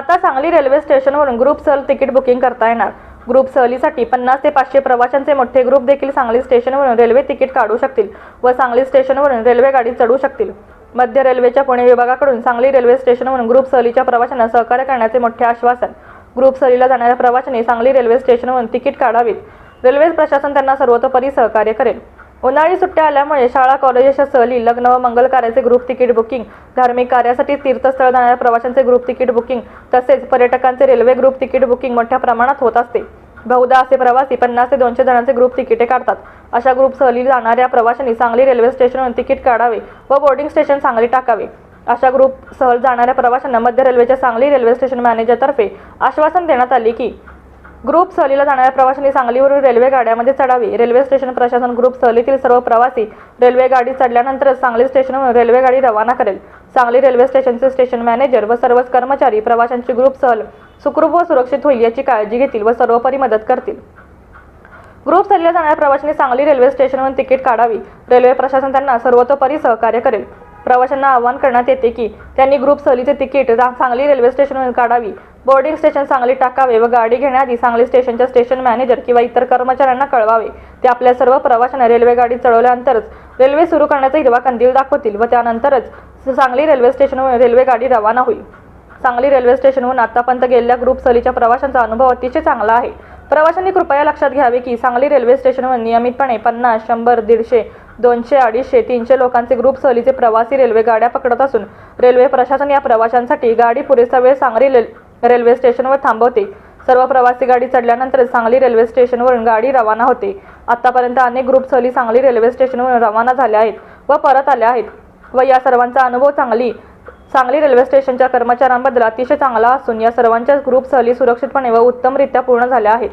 आता सांगली रेल्वे स्टेशनवरून ग्रुप सहल तिकीट बुकिंग करता येणार. ग्रुप सहलीसाठी पन्नास ते पाचशे प्रवाशांचे मोठे ग्रुप देखील सांगली स्टेशनवरून रेल्वे तिकीट काढू शकतील व सांगली स्टेशनवरून रेल्वे गाडी चढू शकतील. मध्य रेल्वेच्या पुणे विभागाकडून सांगली रेल्वे स्टेशनवरून ग्रुप सहलीच्या प्रवाशांना सहकार्य करण्याचे मोठे आश्वासन. ग्रुप सहलीला जाणाऱ्या प्रवाशांनी सांगली रेल्वे स्टेशनवरून तिकीट काढावीत. रेल्वे प्रशासन त्यांना सर्वतोपरी सहकार्य करेल. उन्हाळी सुट्ट्या आल्यामुळे शाळा कॉलेजेसच्या सहली लग्न व मंगल कार्याचे ग्रुप तिकीट बुकिंग धार्मिक कार्यासाठी तीर्थस्थळ जाणाऱ्या प्रवाशांचे ग्रुप तिकीट बुकिंग तसेच पर्यटकांचे रेल्वे ग्रुप तिकीट बुकिंग मोठ्या प्रमाणात होत असते. बहुधा असे प्रवासी पन्नास ते दोनशे जणांचे ग्रुप तिकिटे काढतात. अशा ग्रुप सहली जाणाऱ्या प्रवाशांनी सांगली रेल्वे स्टेशनवरून तिकीट काढावे व बोर्डिंग स्टेशन सांगली टाकावे. अशा ग्रुप सहल जाणाऱ्या प्रवाशांना मध्य रेल्वेच्या सांगली रेल्वे स्टेशन मॅनेजरतर्फे आश्वासन देण्यात आले की ग्रुप सहलीला जाणाऱ्या प्रवाशांनी सांगलीवरून रेल्वे गाड्यामध्ये चढावी. रेल्वे स्टेशन प्रशासन ग्रुप सहलीतील सर्व प्रवासी रेल्वे गाडी चढल्यानंतरच सांगली स्टेशनवरून रेल्वे गाडी रवाना करेल. सांगली रेल्वे स्टेशनचे स्टेशन मॅनेजर व सर्वच कर्मचारी प्रवाशांची ग्रुप सहल सुखरूप व सुरक्षित होईल याची काळजी घेतील व सर्वोपरी मदत करतील. ग्रुप सहलीला जाणाऱ्या प्रवाशांनी सांगली रेल्वे स्टेशनवरून तिकीट काढावी. रेल्वे प्रशासन त्यांना सर्वतोपरी सहकार्य करेल. प्रवाशांना आवाहन करण्यात येते की त्यांनी ग्रुप सहलीचे तिकीट सांगली रेल्वे स्टेशनवरून काढावी. बोर्डिंग स्टेशन सांगली टाकावे व गाडी घेण्याआधी सांगली स्टेशनच्या स्टेशन मॅनेजर किंवा इतर कर्मचाऱ्यांना कळवावे. ते आपल्या सर्व प्रवाशांना रेल्वे गाडी चढवल्यानंतरच रेल्वे सुरू करण्याचा हिरवा कंदील दाखवतील व त्यानंतरच सांगली रेल्वे स्टेशनवर रेल्वे गाडी रवाना होईल. सांगली रेल्वे स्टेशनवरून आतापर्यंत गेलेल्या ग्रुप सहलीच्या प्रवाशांचा अनुभव अतिशय चांगला आहे. प्रवाशांनी कृपया लक्षात घ्यावे की सांगली रेल्वे स्टेशनवर नियमितपणे पन्नास शंभर दीडशे दोनशे अडीचशे तीनशे लोकांचे ग्रुप सहलीचे प्रवासी रेल्वे गाड्या पकडत असून रेल्वे प्रशासन या प्रवाशांसाठी गाडी पुरेसा वेळ सांगली रेल- रेल्वे स्टेशनवर थांबवते. सर्व प्रवासी गाडी चढल्यानंतर सांगली रेल्वे स्टेशनवरून गाडी रवाना होते. आतापर्यंत अनेक ग्रुप सहली सांगली रेल्वे स्टेशनवरून रवाना झाल्या आहेत व परत आल्या आहेत. व या सर्वांचा अनुभव चांगली सांगली रेल्वे स्टेशनच्या कर्मचाऱ्यांबद्दल अतिशय चांगला असून या सर्वांच्या ग्रुप सहली सुरक्षितपणे व उत्तमरित्या पूर्ण झाल्या आहेत.